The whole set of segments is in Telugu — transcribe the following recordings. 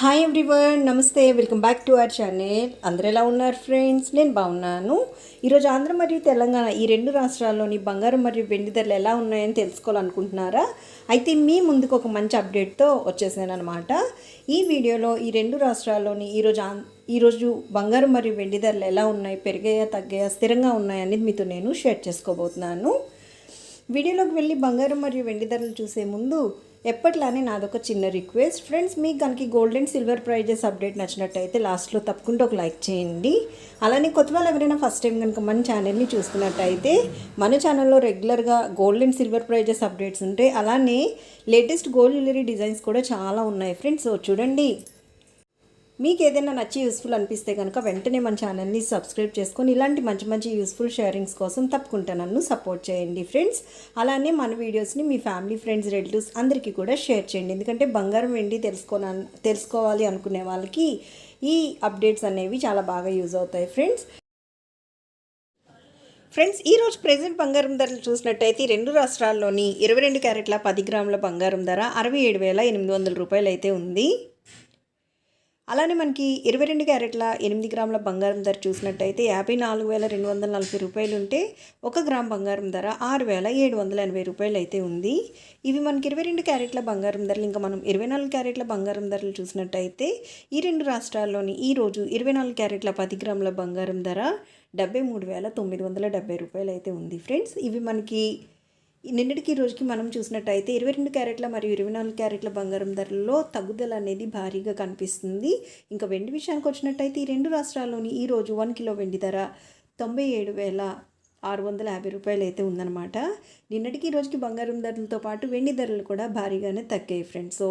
హాయ్ ఎవ్రీవన్ నమస్తే. Welcome back to our channel అందరు ఎలా ఉన్నారు ఫ్రెండ్స్ నేను బాగున్నాను. ఈరోజు ఆంధ్ర మరియు తెలంగాణ ఈ రెండు రాష్ట్రాల్లోని బంగారం మరియు వెండి ధరలు ఎలా ఉన్నాయని తెలుసుకోవాలనుకుంటున్నారా? అయితే మీ ముందుకు ఒక మంచి అప్డేట్తో వచ్చేసాను అనమాట ఈ వీడియోలో ఈ రెండు రాష్ట్రాల్లోని ఈరోజు ఆం ఈరోజు బంగారం మరియు వెండి ధరలు ఎలా ఉన్నాయి పెరిగాయా తగ్గాయా స్థిరంగా ఉన్నాయనేది మీతో నేను షేర్ చేసుకోబోతున్నాను. వీడియోలోకి వెళ్ళి బంగారం మరియు వెండి ధరలు చూసే ముందు ఎప్పట్లానే నాదొక చిన్న రిక్వెస్ట్. ఫ్రెండ్స్ మీకు కనుక gold and silver prizes update నచ్చినట్టయితే లాస్ట్లో తప్పకుండా ఒక లైక్ చేయండి. అలానే కొత్త వాళ్ళు ఎవరైనా ఫస్ట్ టైం కనుక మన ఛానల్ని చూస్తున్నట్టయితే మన ఛానల్లో రెగ్యులర్గా gold and silver prizes updates ఉంటాయి. అలానే లేటెస్ట్ గోల్డ్ జ్యువెలరీ డిజైన్స్ కూడా చాలా ఉన్నాయి. ఫ్రెండ్స్ సో చూడండి. మీకు ఏదైనా నచ్చి యూస్ఫుల్ అనిపిస్తే కనుక వెంటనే మన ఛానల్ని సబ్స్క్రైబ్ చేసుకొని ఇలాంటి మంచి మంచి యూస్ఫుల్ షేరింగ్స్ కోసం తప్పకుండా నన్ను సపోర్ట్ చేయండి ఫ్రెండ్స్ అలానే మన వీడియోస్ని మీ ఫ్యామిలీ ఫ్రెండ్స్ రిలేటివ్స్ అందరికీ కూడా షేర్ చేయండి. ఎందుకంటే బంగారం వెండి తెలుసుకో తెలుసుకోవాలి అనుకునే వాళ్ళకి ఈ అప్డేట్స్ అనేవి చాలా బాగా యూజ్ అవుతాయి ఫ్రెండ్స్ ఫ్రెండ్స్ ఈరోజు ప్రజెంట్ బంగారం ధరలు చూసినట్టయితే రెండు రాష్ట్రాల్లోని ఇరవై రెండు క్యారెట్ల పది గ్రాముల బంగారం ధర అరవై ఏడు వేల ఎనిమిది వందల రూపాయలు అయితే ఉంది. అలానే మనకి ఇరవై రెండు క్యారెట్ల ఎనిమిది గ్రాముల బంగారం ధర చూసినట్టయితే యాభై నాలుగు వేల రెండు వందల నలభై రూపాయలు ఉంటే ఒక గ్రామ్ బంగారం ధర ఆరు వేల ఏడు వందల ఎనభై రూపాయలు అయితే ఉంది. ఇవి మనకి ఇరవై రెండు క్యారెట్ల బంగారం ధరలు ఇంకా మనం ఇరవై నాలుగు క్యారెట్ల బంగారం ధరలు చూసినట్టయితే ఈ రెండు రాష్ట్రాల్లోని ఈరోజు ఇరవై నాలుగు క్యారెట్ల పది గ్రాముల బంగారం ధర డెబ్బై మూడు వేల తొమ్మిది వందల డెబ్బై రూపాయలు అయితే ఉంది. ఫ్రెండ్స్ ఇవి మనకి నిన్నటికి రోజుకి మనం చూసినట్టయితే ఇరవై రెండు క్యారెట్ల మరియు ఇరవై నాలుగు క్యారెట్ల బంగారం ధరల్లో తగ్గుదల అనేది భారీగా కనిపిస్తుంది. ఇంకా వెండి విషయానికి వచ్చినట్టయితే ఈ రెండు రాష్ట్రాల్లోని ఈ రోజు వన్ కిలో వెండి ధర తొంభై ఏడు వేల ఆరు వందల యాభై రూపాయలు అయితే ఉందన్నమాట. నిన్నటికి రోజుకి బంగారం ధరలతో పాటు వెండి ధరలు కూడా భారీగానే తగ్గాయి ఫ్రెండ్స్. సో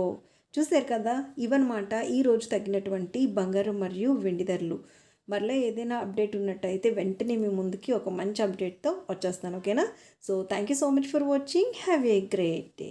చూసారు కదా ఇవన్నమాట ఈరోజు తగ్గినటువంటి బంగారం మరియు వెండి ధరలు. మరలా ఏదైనా అప్డేట్ ఉన్నట్టయితే వెంటనే మీ ముందుకి ఒక మంచి అప్డేట్తో వచ్చేస్తాను ఓకేనా? So thank you so much for watching have a great day